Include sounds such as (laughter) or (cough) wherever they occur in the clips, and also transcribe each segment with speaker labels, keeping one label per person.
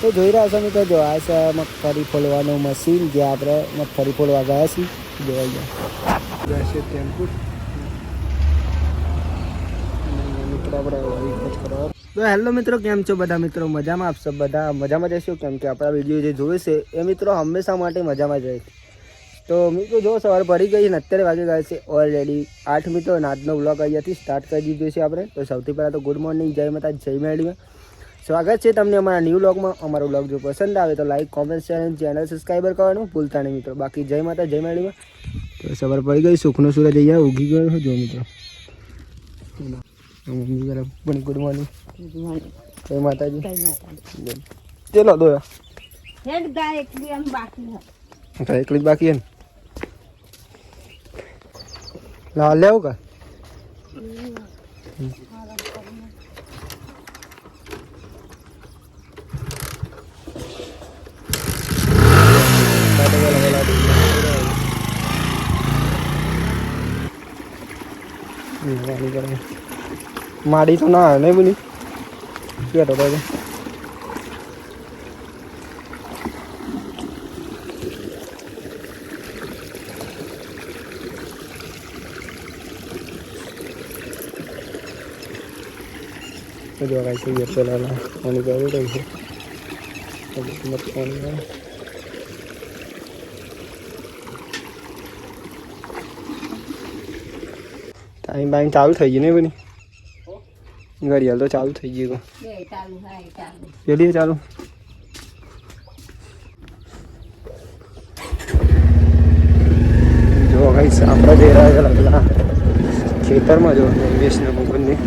Speaker 1: તો જોઈ રહ્યા છો મિત્રો, જો આ છે મગફળી ફોલવાનું મશીન જે આપણે મગફળી ફોલવા ગયા છીએ. જોઈ ગયા. જશે ટેમ્પુ. મિત્રો આપણે રિક્વેસ્ટ કરવા તો હેલો મિત્રો, કેમ છો બધા મિત્રો? મજામાં આપશો બધા? મજામાં જઈશું કેમ કે આપણા વીડિયો જે જોવે છે, એ મિત્રો હંમેશા માટે મજામાં જ રહે છે. તો મિત્રો, જો સવાર પડી ગઈ ને, અત્યારે વાગી ગયા છે ઓલરેડી આઠ મિત્રો આજનો બ્લોગ અહીંયાથી સ્ટાર્ટ કરી દીધો છે આપણે. તો સૌથી પહેલાં તો ગુડ મોર્નિંગ જય માતા જય મેળવીમાં સ્વાગત છે તમને અમારા ન્યૂ બ્લોગમાં અમારો બ્લોગ જો પસંદ આવે તો લાઈક કોમેન્ટ શેર અને ચેનલ સબસ્ક્રાઈબર કરવાનું ભૂલતા નહીં મિત્રો. બાકી જય માતા જય માળીમાં તો સવાર પડી ગઈ સુખનો સૂરજ અહીંયા ઉગી ગયો જો મિત્રો. મમ્મી બરાબર પણ ગુડ મોર્નિંગ જય માતાજી. ચલો દોયા.
Speaker 2: હેડ ગાય એકલી બાકી હે.
Speaker 1: તો લેવું જ બાકી હે ને લા લેવું કા માડી તો ના આવે, નહીં બોલી કેટો તો જો કાંઈ છે પેલા પાણી કરી રહી છે. મત પાણી ટાઈમ બાઈમ ચાલુ થઈ ગયું ને બની? ઘડિયાળ તો ચાલુ થઈ ગયું પેલી ચાલુ? જો કઈ આપણે જઈ રહ્યા પેલા ખેતરમાં જો વેસના મોકલની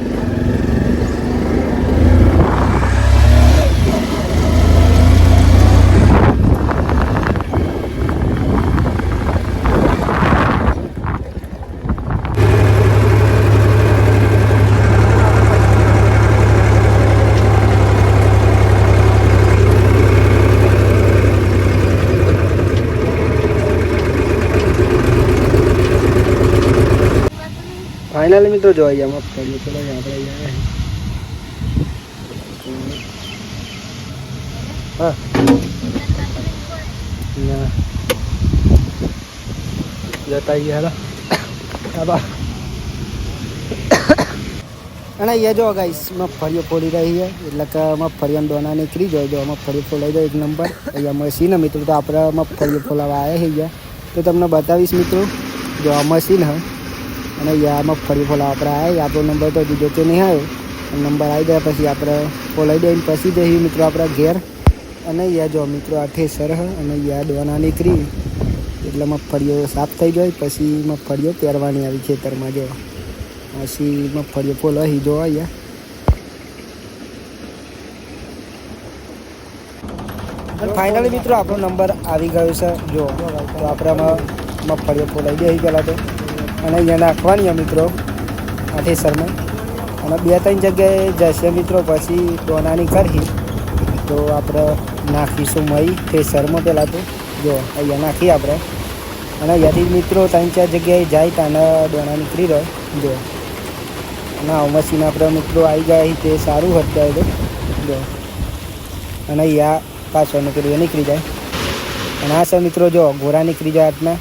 Speaker 1: ફાઇનલી મિત્રો જોઈ ગયા માફ કરીએ ચલો આપણે અહીંયા હા. જતા ગયા હેલો. અને અહીંયા જો ગાઈસ મગફળીઓ ફોડી રહી છે. એટલે કે મગફળીઓ દોના નીકળી જાય જો મગફળીઓ ફોલાઈ જાય એક નંબર. અહીંયા મશીન હે મિત્રો. તો આપણે મગફળીઓ ફોલાવા આવ્યા છે તો તમને બતાવીશ મિત્રો. જો આ મશીન હે અને યામાં ફરી ફોલ આપણે આવ્યા આપણો નંબર તો બીજો કે નહીં આવ્યો. નંબર આવી ગયા પછી આપણે ફોલાઈ દઈને પછી જઈએ મિત્રો આપણા ઘેર. અને અહીંયા જો મિત્રો આ ઠેસર અને યા દોના નીકળી. એટલે મગફળીઓ સાફ થઈ જાય પછી મગફળીઓ પહેરવાની આવી ખેતરમાં જો. પછી મગફળીઓ ફોલો અહીં જો અહીંયા ફાઇનલી મિત્રો આપણો નંબર આવી ગયો છે. જો, તો આપણે મગફળીઓ ફોલાઈ દે પહેલાં તો. અને અહીંયા નાખવાની મિત્રો. આઠેસરમાં અને બે ત્રણ જગ્યાએ જશે મિત્રો, પછી ડોનાની કરી તો આપણે નાખીશું મહી. થેસરમાં પહેલાં તો. જો, અહીંયા નાખીએ આપણે. અને અહીંયાથી મિત્રો ત્રણ ચાર જગ્યાએ જાય ત્યાંના ડોના નીકળી રહે. જો. અને આ મશીન આપણે મિત્રો આવી જાય તે સારું હતું તો જો. અને અહીંયા પાછળ નીકળી નીકળી જાય. અને આ છે મિત્રો, જો, ઘોડા નીકળી જાય આટના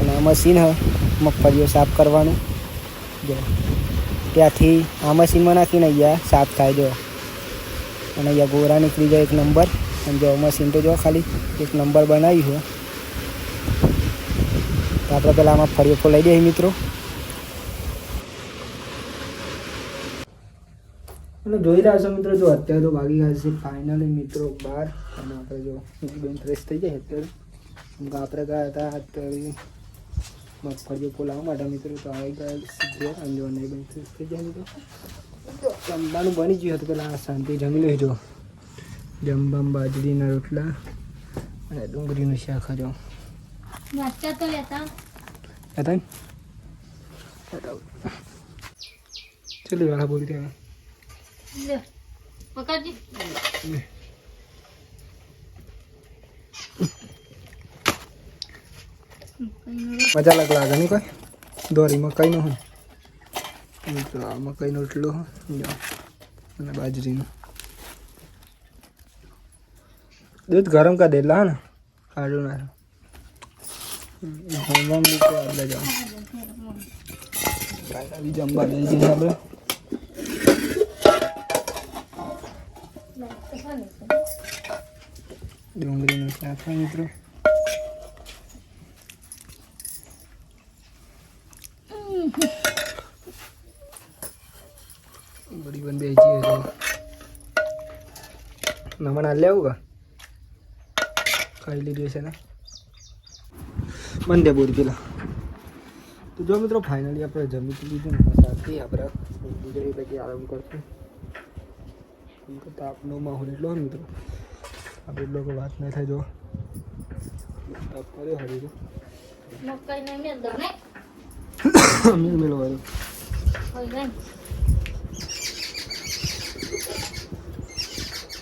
Speaker 1: અને મશીન હ મગફળીઓ સાફ કરવાનું. જો, ત્યાંથી આ મશીનમાં નાખીને અહીંયા સાફ થાય, જો. અને અહીંયા ગોરા નીકળી જાય એક નંબર. અને જો મશીન તો જો ખાલી એક નંબર બનાવી છે. તો આપણે પહેલાં આમાં ફળીઓ ફોલાઈ દઈએ મિત્રો. અને જોઈ રહ્યા છો મિત્રો, જો અત્યારે તો વાગી ગયા છે ફાઇનલી મિત્રો બાર. અને આપણે જો બેન થઈ જાય અત્યારે. આપણે ગયા હતા અત્યારે મગફળીઓ ફોલાવવા માટે મિત્રો તો આવી ગયા સીધે અંજવાને બેન થઈ જાય મિત્રો તો. જમવાનું બની ગયું હતું પેલા શાંતિ જમી લેજો. જમવામાં બાજરીના રોટલા અને ડુંગળીનું શાક હજો ચલો વાળા બોલી રહ્યા
Speaker 2: લે પકડજી
Speaker 1: મજા લાગ લાગે નહીં કોઈ? દોરી મકાઈનો હોય. તો આ મકાઈનો રોટલો હોય. અને બાજરીનો. દૂધ ગરમ કરી દેલા ને? કાઢું ના જમવા મૂકો આપણે જમવા દઈ ડુંગળીનું શાક મિત્રો બધી પણ બે જઈએ તો લેવું કા? ખાઈ લીધું છે ને? દે પેલા. તો જો મિત્રો ફાઇનલી આપણે જમી લીધું ને. શાંતિ આપણે ગુજરી પછી આરામ કરશું. તો કે તાપનો માહોલ એટલો મિત્રો. આપણે એટલો કોઈ વાત ના થાય જો. તાપ કર્યો હરી
Speaker 2: જો મેં દો ને
Speaker 1: મિલ મિલ વાળું
Speaker 2: હોય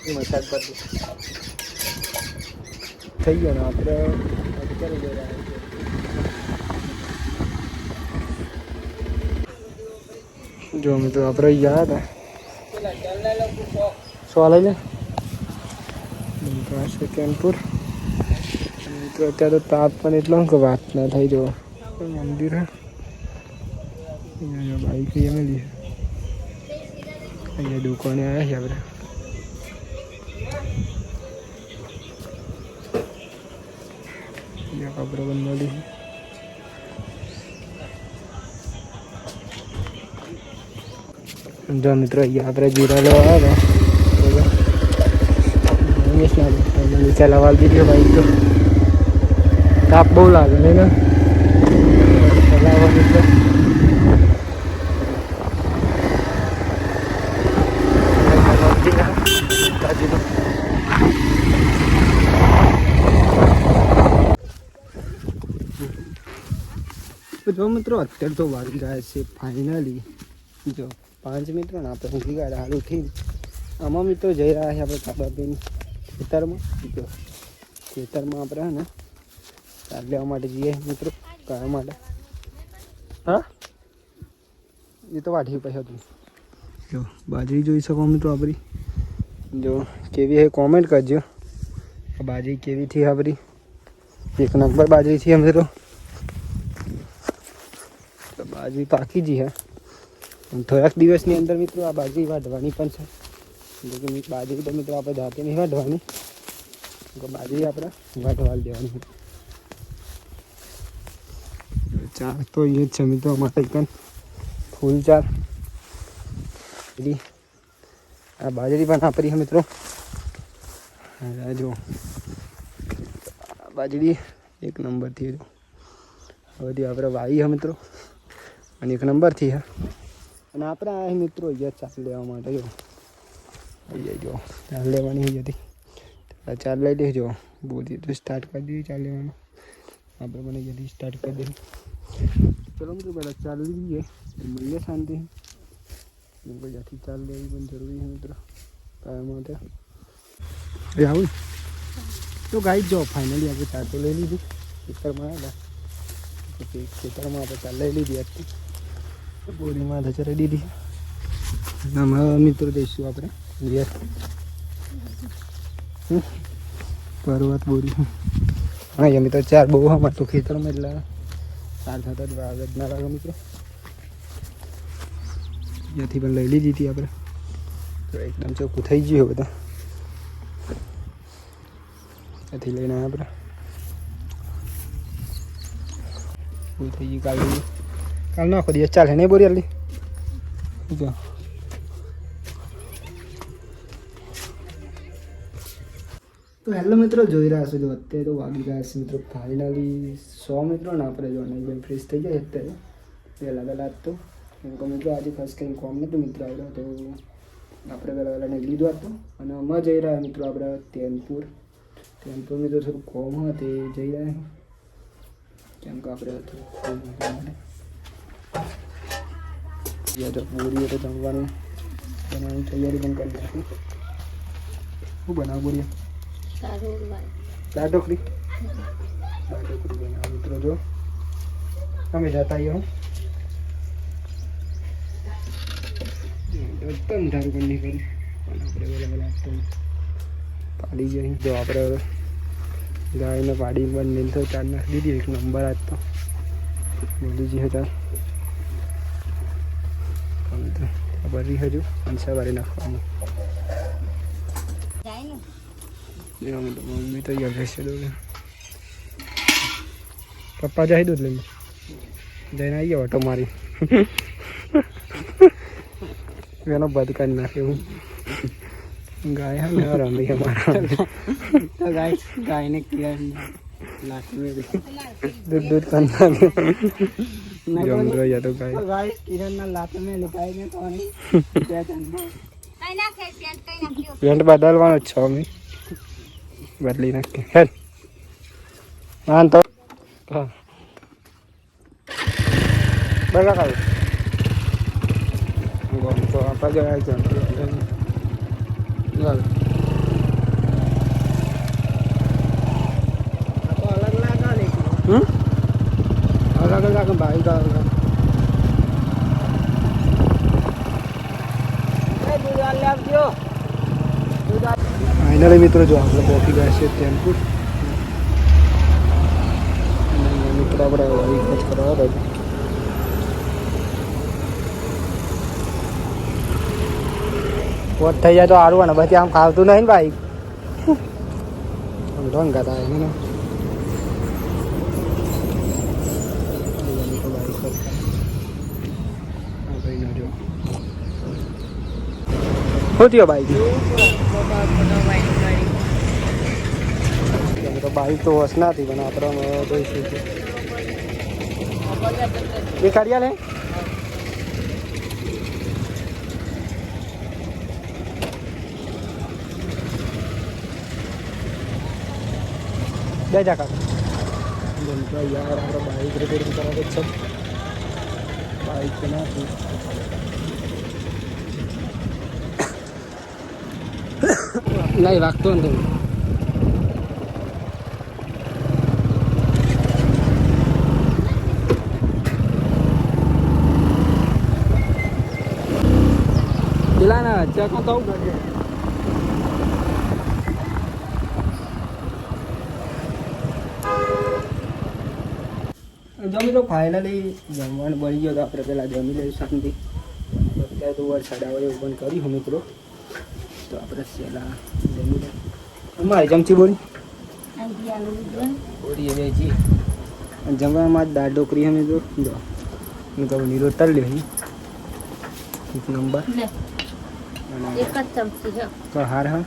Speaker 2: ને
Speaker 1: મસાજ થઈ ગયો ને આપણે રહ્યા છીએ. જો મિત્રો, આપણે ગયા હતા. સો લઈ છે? કેમપુર મિત્રો, અત્યારે તો તાપ પણ એટલો કે વાત ના થઈ જવો મંદિર અહીંયા બાઈક છે. અહીંયા દુકાને આવ્યા છે આપણે. અહીંયા કપડો પણ મળી છે જો મિત્રો, અહીંયા આપણે જીરા લેવા આવ્યા. નીચે લવા દીધી બાઈક તો. તાપ બહુ લાગે ને ને? ચલાવવા મિત્રો. તાજી જો મિત્રો, અત્યારે તો વાગી રહ્યા છે ફાઇનલી જો, પાંચ મિત્રો ને, આપણે ઊંઘી ગયા સારું થઈ આમાં મિત્રો જઈ રહ્યા છે આપણે કાબાબેન ખેતરમાં. જો, ખેતરમાં આપણે ને ચાર લેવા માટે જઈએ મિત્રો, કયા માટે. હા? એ તો વાઢી પછી હતું. જો, બાજરી જોઈ શકો મિત્રો આપણી. જો, કેવી હે કોમેન્ટ કરજો. બાજરી કેવી થી આપણી? એક નંબર બાજરી છે મિત્રો. તો બાજરી પાકી જી હે. અને થોડાક દિવસની અંદર મિત્રો આ બાજરી વાઢવાની પણ છે. એટલે કે મિત- બાજરી તો મિત્રો આપણે જાતે નહીં વાઢવાની. તો બાજરી આપણે વાઢવા દેવાની ચાર તો એ જ છે મિત્રો અમારે પણ ફૂલ ચાર. પેલી આ બાજરી પણ આપણી છે મિત્રો. આ જો. આ બાજરી એક નંબરથી. જો બધી આપણે વાવી છે મિત્રો. અને એક નંબરથી છે અને આપણે આ મિત્રો અહીંયા ચાલ લેવા માટે જો. અહીંયા જો ચાલ લેવાની હોય હતી આ ચાલ લઈ લેજો બોલી તો સ્ટાર્ટ કરી દીધી ચાલ લેવાનું. આપણે મને જલ્દી સ્ટાર્ટ કરી દઈએ ચલો મિત્રો પહેલાં ચાલ લઈએ. મળીએ શાંતિ. કેમ કે જ્યાંથી ચાલ લેવી પણ જરૂરી છે મિત્રો કાયમ માટે. એ આવું? તો ગાઈ જ જાઓ ફાઇનલી આપણે ચાર તો લઈ લીધી. ખેતરમાં આવ્યા પછી ખેતરમાં આપણે ચાલ લઈ લીધી આજથી. બોરીમાં ધચરાઈ દીધી. આમાં મિત્રો જઈશું આપણે. ઘેર. પર્વત બોરી. હા, એ મિત્રો ચાર બહુ અમાર તો ખેતરમાં એટલે ચાર થતા જ વાગ ના લાગે મિત્રો. ત્યાંથી પણ લઈ લીધી હતી આપણે. તો એકદમ ચોખ્ખું થઈ ગયું બધા ત્યાંથી લઈને આપણે. થઈ ગયું કાલ. કાલ નાખો દિવસ ચાલે નહીં બોરી આલી જો તો હેલો મિત્રો જોઈ રહ્યા છો જો અત્યારે તો વાગી ગયા છે મિત્રો ફાઇનલી સો મિત્રો ના આપણે જો નહીં ફ્રેશ થઈ જાય અત્યારે પહેલાં પહેલાં તો કેમ કે મિત્રો આજે ખાસ કંઈ કોમ નહોતું મિત્રો આવ્યો તો આપણે પહેલાં પહેલાં નહીં લીધો હતો અને અમે જઈ રહ્યા મિત્રો આપણે તેનપુર તેનપુર મિત્રો થોડું કોમ હતું જઈ રહ્યા. કેમ કે આપણે થોડું બોરીએ તો જમવાનું બનાવવાની તૈયારી પણ કરી નાખી. શું બનાવ બોરીએ દાળ ઢોકળી? દાળ ઢોકળી બનાવ મિત્રો જો. અમે જતા આવીએ હું. ધારું પણ નહીં કરી પણ આપણે બોલે બોલે આપતો પાડી જઈ જો આપણે ગાયને પાડી બંને તો ચાર નાખી દીધી એક નંબર આજ તો. મોદીજી હતા. ખબર હજુ. અને નાખવાનું. મમ્મી તો યાર પપ્પા જાય દૂધ લઈને જઈને આવી ઓટો મારી. એનો બધ કરી નાખે હું ગાય હા ને રમી અમારા
Speaker 3: ગાય ગાયને કિરણ
Speaker 2: दूध दूध करना जम
Speaker 1: रहा બદલવાનો છે અમે. બદલી નાખી હેલ. માન તો હા. બરાબર કાલ તો આપા છે Hmm? Agak ભાઈ
Speaker 3: kembali dah.
Speaker 1: ફાઇનલી મિત્રો જો આપણે પહોંચી ગયા છે ચેનપુર મિત્રો આપણે વોલિંગ કરવા રહ્યા વોટ થઈ જાય તો સારું ને પછી આમ ખાવતું નહીં ને ભાઈ (laughs) ઢોંગ હતા એને ને શું થયો બાઈક કેમ તો બાઈક તો વસ ના હતી પણ આપણે હવે જોઈશું કે એ કાઢ્યા લે બે જા કાઢ જેમ કે યાર આપણે બાઈક રિપેરિંગ કરાવે જ છે બાઈક તો નથી નહીં, વાગતો ને તમે પેલા ના ચેક તો જમી તો ફાઇનલી જમવાનું બની ગયો તો આપણે પહેલાં જમી લઈશું શાંતિ અત્યારે તો વરસાદ આવે એવું પણ કર્યું મિત્રો. તો આપણે લઈએ અમારી ચમચી બોરી
Speaker 2: અંધિયાનું લીધું
Speaker 1: બોરી એ વેચી અને જમવામાં દાળ ઢોકરી અમે તો જો હું કહું નીરો તલ લે એક નંબર
Speaker 2: લે
Speaker 1: અને
Speaker 2: એક જ ચમચી છે
Speaker 1: તો હાર હા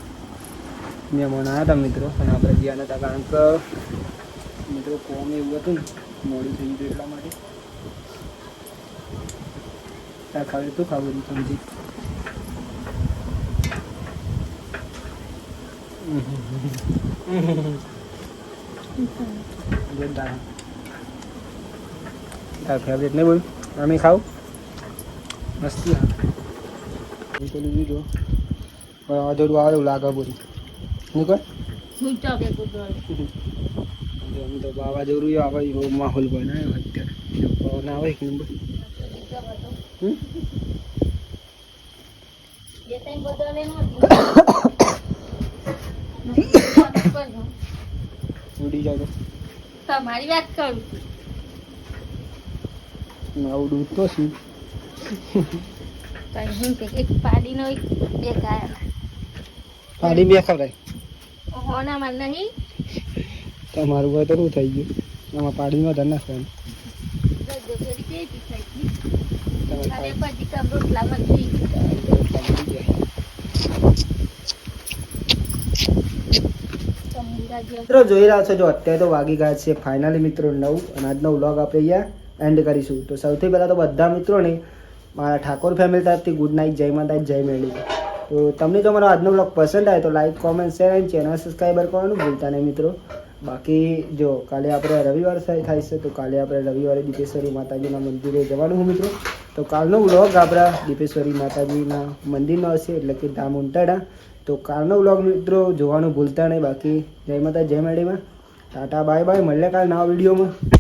Speaker 1: મહેમાન આવ્યા હતા મિત્રો અને આપણે ગયા નતા કારણ કે મિત્રો કોમ એવું હતું ને મોડું થઈ ગયું એટલા માટે ત્યાં ખાવે તો ખાવું સમજી તાર ફેવરેટ નહીં બોલ. અમે ખાવ. મસ્તી. પેલું જો અધૂરું આવે એવું લાગે બોલી.
Speaker 2: કુદરત
Speaker 1: અમે તો વાવાઝોડું આવે, એવો માહોલ બનાવ્યો અત્યારે. પવન આવે એક નંબર? ઉડી જાય
Speaker 2: તમારી વાત કરું.
Speaker 1: આવું દૂધ શું
Speaker 2: કઈ હું એક પાડીનો એક બે ગાયના
Speaker 1: પાડી બે ખવડાય.
Speaker 2: હોનામાં નહીં?
Speaker 1: તમારું હોય તો શું થઈ ગયું? આમાં પાડીમાં ધર નાખવાનું
Speaker 2: ગજોગરી કેવી થઈ ગઈ
Speaker 1: તમારે
Speaker 2: હવે
Speaker 1: પાડી-
Speaker 2: પછી કામ રોટલામાં થઈ ગઈ
Speaker 1: પાડી જાય.
Speaker 2: તંબુરા જેવું
Speaker 1: મિત્રો, જોઈ રહ્યા છો, જો અત્યારે તો વાગી ગયા છે. ફાઇનલી મિત્રો, નવ અને આજનો વ્લોગ આપણે અહીંયા એન્ડ કરીશું. તો સૌથી પહેલાં તો બધા મિત્રોને મારા ઠાકોર ફેમિલી તરફથી ગુડ નાઇટ જય માતા જય મેળી. તો તમને જો મારો આજનો વ્લોગ પસંદ આવે તો like comment share and channel subscriber કરવાનું ભૂલતા નહીં, મિત્રો. બાકી જો કાલે આપણે રવિવાર થાય છે, તો કાલે આપણે રવિવારે દીપેશ્વરી માતાજીના મંદિરે જવાનું હું મિત્રો. તો કાલનો વ્લોગ આપણા દીપેશ્વરી માતાજીના મંદિરનો હશે, એટલે કે ધામ ઉંટાડા તો કાલનો વ્લોગ મિત્રો જોવાનું ભૂલતા નહીં. બાકી જય માતા જય મેડીમાં ટાટા, બાય બાય. મળીએ કાલ નવા વિડીયોમાં.